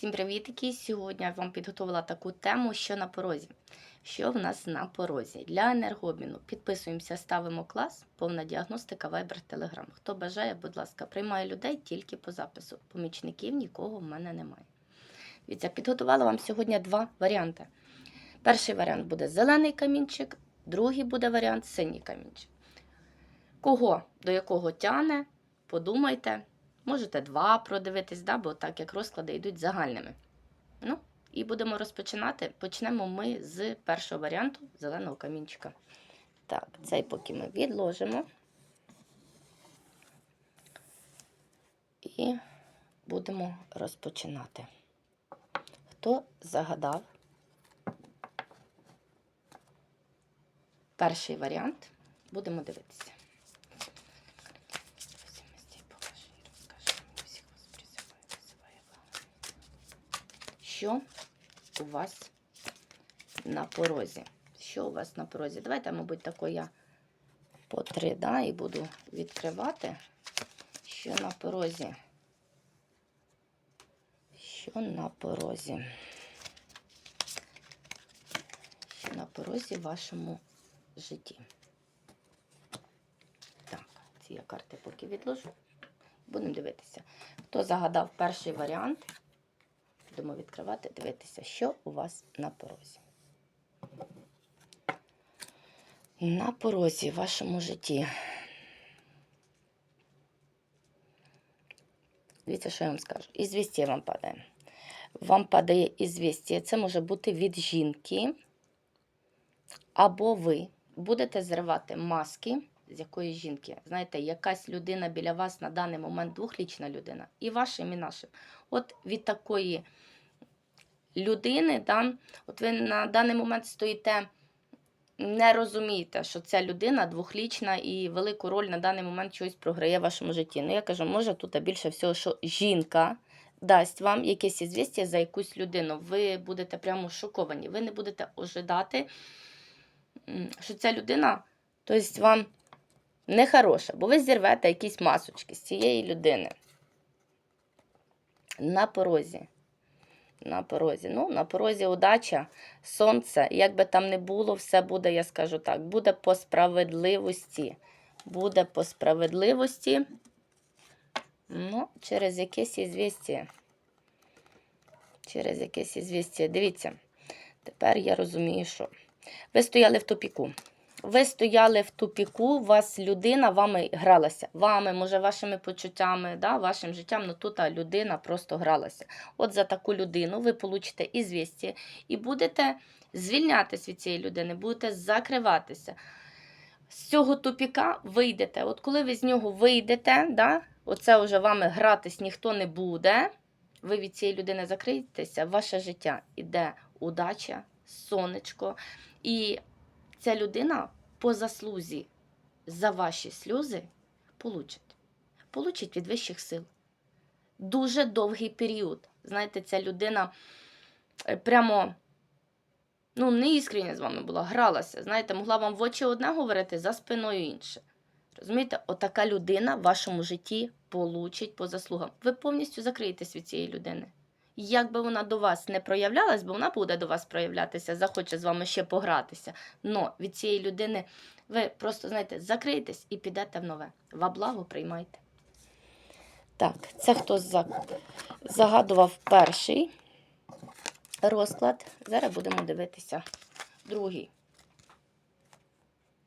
Всім привітки! Сьогодні я вам підготувала таку тему, що на порозі. Що в нас на порозі? Для енергообміну підписуємося, ставимо клас, повна діагностика, Viber, Telegram. Хто бажає, будь ласка, приймаю людей тільки по запису. Помічників нікого в мене немає. Дивіться, підготувала вам сьогодні два варіанти. Перший варіант буде зелений камінчик, другий буде варіант синій камінчик. Кого до якого тяне, подумайте. Можете два продивитись, да, бо так як розклади йдуть загальними. Ну, і будемо розпочинати. Почнемо ми з першого варіанту зеленого камінчика. Так, цей поки ми відложимо. І будемо розпочинати. Хто загадав перший варіант, будемо дивитися. Що у вас на порозі? Що у вас на порозі? Давайте, мабуть, тако я по три, да, і буду відкривати, що на порозі. Що на порозі? Що на порозі в вашому житті? Так, ці я карти поки відложу. Будемо дивитися. Хто загадав перший варіант? Будемо відкривати, дивитися, що у вас на порозі. На порозі в вашому житті. Дивіться, що я вам скажу. Ізвістя вам падає. Вам падає ізвістя. Це може бути від жінки, або ви будете зривати маски з якоїсь жінки. Знаєте, якась людина біля вас на даний момент двохлічна людина. І вашим, і нашим. От від такої людини, да, от ви на даний момент стоїте, не розумієте, що ця людина двохлічна і велику роль на даний момент щось програє в вашому житті. Ну, я кажу, може тут більше всього, що жінка дасть вам якесь ізвістя за якусь людину. Ви будете прямо шоковані. Ви не будете ожидати, що ця людина, тобто вам нехороша, бо ви зірвете якісь масочки з цієї людини. На порозі на порозі. Ну, на порозі удача, сонце. Як би там не було, все буде, я скажу так, буде по справедливості. Буде по справедливості. Ну, через якесь ізвістя. Через якесь ізвістя. Дивіться, тепер я розумію, що ви стояли в тупіку. Ви стояли в тупіку, вас людина вами гралася. Вами, може, вашими почуттями, да, вашим життям, ну тут людина просто гралася. От за таку людину ви получите ізвісті і будете звільнятися від цієї людини, будете закриватися. З цього тупіка вийдете. От коли ви з нього вийдете, да, оце вже вами гратись ніхто не буде. Ви від цієї людини закриєтеся, ваше життя іде удача, сонечко. І ця людина по заслузі за ваші сльози получить. Получить від вищих сил. Дуже довгий період. Знаєте, ця людина е, прямо ну, не іскрення з вами була, гралася. Знаєте, могла вам в очі одне говорити, за спиною інше. Розумієте, отака людина в вашому житті получить по заслугам. Ви повністю закриєтесь від цієї людини. Як би вона до вас не проявлялась, бо вона буде до вас проявлятися, захоче з вами ще погратися. Но від цієї людини ви просто, знаєте, закриєтесь і підете в нове. Во благо приймайте. Так, це хто загадував перший розклад. Зараз будемо дивитися другий.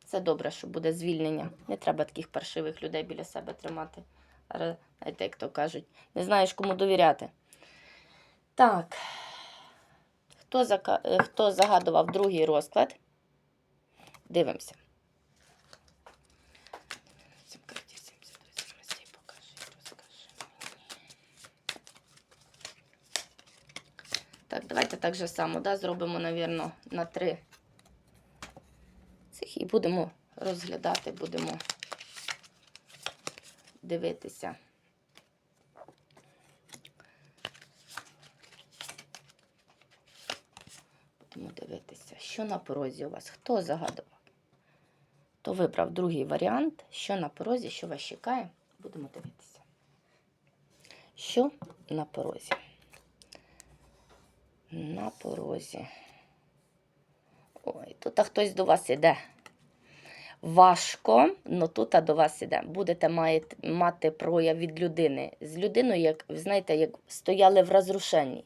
Це добре, що буде звільнення. Не треба таких паршивих людей біля себе тримати. Знаєте, як то кажуть, не знаєш, кому довіряти. Так, хто. Е, хто загадував другий розклад? Дивимося. Так, давайте так же само, да, зробимо, мабуть, на три цих і будемо розглядати, будемо дивитися. Будемо дивитися, що на порозі у вас, хто загадував. То вибрав другий варіант, що на порозі, що вас чекає, будемо дивитися. Що на порозі? На порозі. Ой, тут хтось до вас іде. Важко, але тут до вас іде. Будете мати прояв від людини. З людиною, як знаєте, як стояли в розрушенні.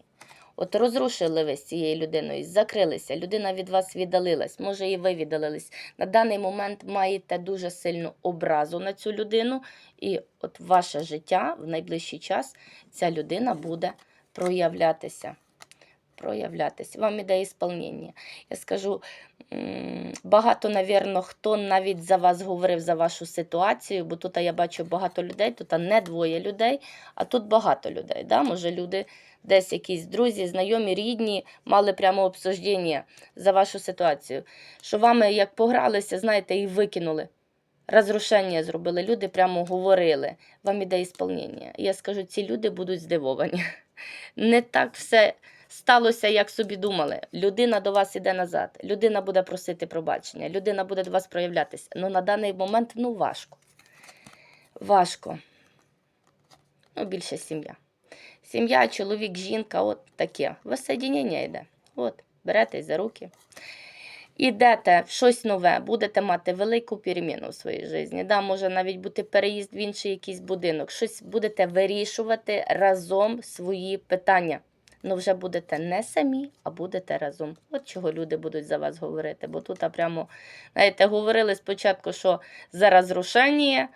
От розрушили ви з цією людиною, закрилися, людина від вас віддалилась, може і ви віддалились. На даний момент маєте дуже сильну образу на цю людину, і от ваше життя в найближчий час ця людина буде проявлятися. Проявлятися. Вам іде ісполнення. Я скажу, багато, навірно, хто навіть за вас говорив за вашу ситуацію, бо тут я бачу багато людей, тут не двоє людей, а тут багато людей. Да? Може, люди десь якісь друзі, знайомі, рідні мали прямо обсуждення за вашу ситуацію. Що вами як погралися, знаєте, і викинули. Розрушення зробили. Люди прямо говорили. Вам іде ісполнення. Я скажу, ці люди будуть здивовані. Не так все сталося, як собі думали. Людина до вас іде назад. Людина буде просити пробачення. Людина буде до вас проявлятися. Ну на даний момент ну важко. Важко. Ну, більше сім'я. Сім'я, чоловік, жінка, от таке. Воссоєдінення йде. От, беретесь за руки. Ідете в щось нове, будете мати велику переміну в своїй житті. Да, може навіть бути переїзд в інший якийсь будинок. Щось будете вирішувати разом свої питання. Ну, вже будете не самі, а будете разом. От чого люди будуть за вас говорити. Бо тут а прямо, знаєте, говорили спочатку, що за розрушення,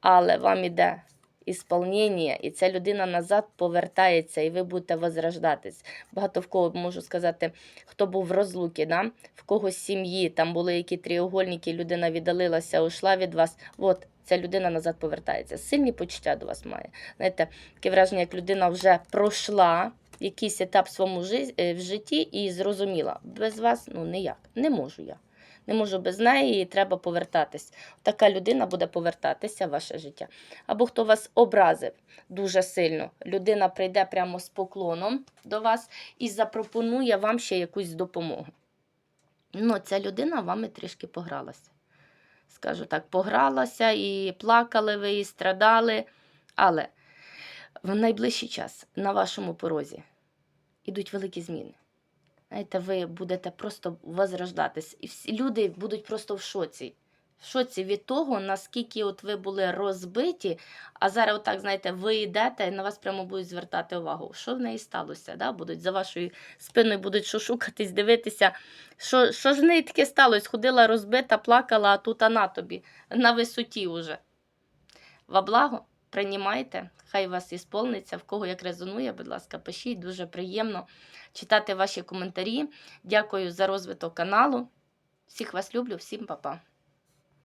але вам іде ісполнення, і ця людина назад повертається, і ви будете возрождатись. Багато в кого можу сказати, хто був в розлуці, да? в когось сім'ї, там були які тріугольники, людина віддалилася, ушла від вас. От ця людина назад повертається. Сильні почуття до вас має. Знаєте, таке враження, як людина вже пройшла якийсь етап в своєму е, в житті і зрозуміла, без вас ну ніяк, не можу я. Не можу без неї, і треба повертатись. Така людина буде повертатися в ваше життя. Або хто вас образив дуже сильно, людина прийде прямо з поклоном до вас і запропонує вам ще якусь допомогу. Ну, ця людина вами трішки погралася. Скажу так, погралася і плакали ви, і страдали. Але в найближчий час на вашому порозі ідуть великі зміни. Знаєте, ви будете просто возрождатись. І всі люди будуть просто в шоці. В шоці від того, наскільки от ви були розбиті, а зараз, отак, знаєте, ви йдете і на вас прямо будуть звертати увагу. Що в неї сталося? Да? Будуть за вашою спиною будуть шушукатись, дивитися, що, що ж в неї таке сталося? Ходила розбита, плакала, а тут вона тобі на висоті уже. Во благо, приймайте, хай вас ісполниться, в кого як резонує, будь ласка, пишіть, дуже приємно читати ваші коментарі. Дякую за розвиток каналу. Всіх вас люблю, всім па-па.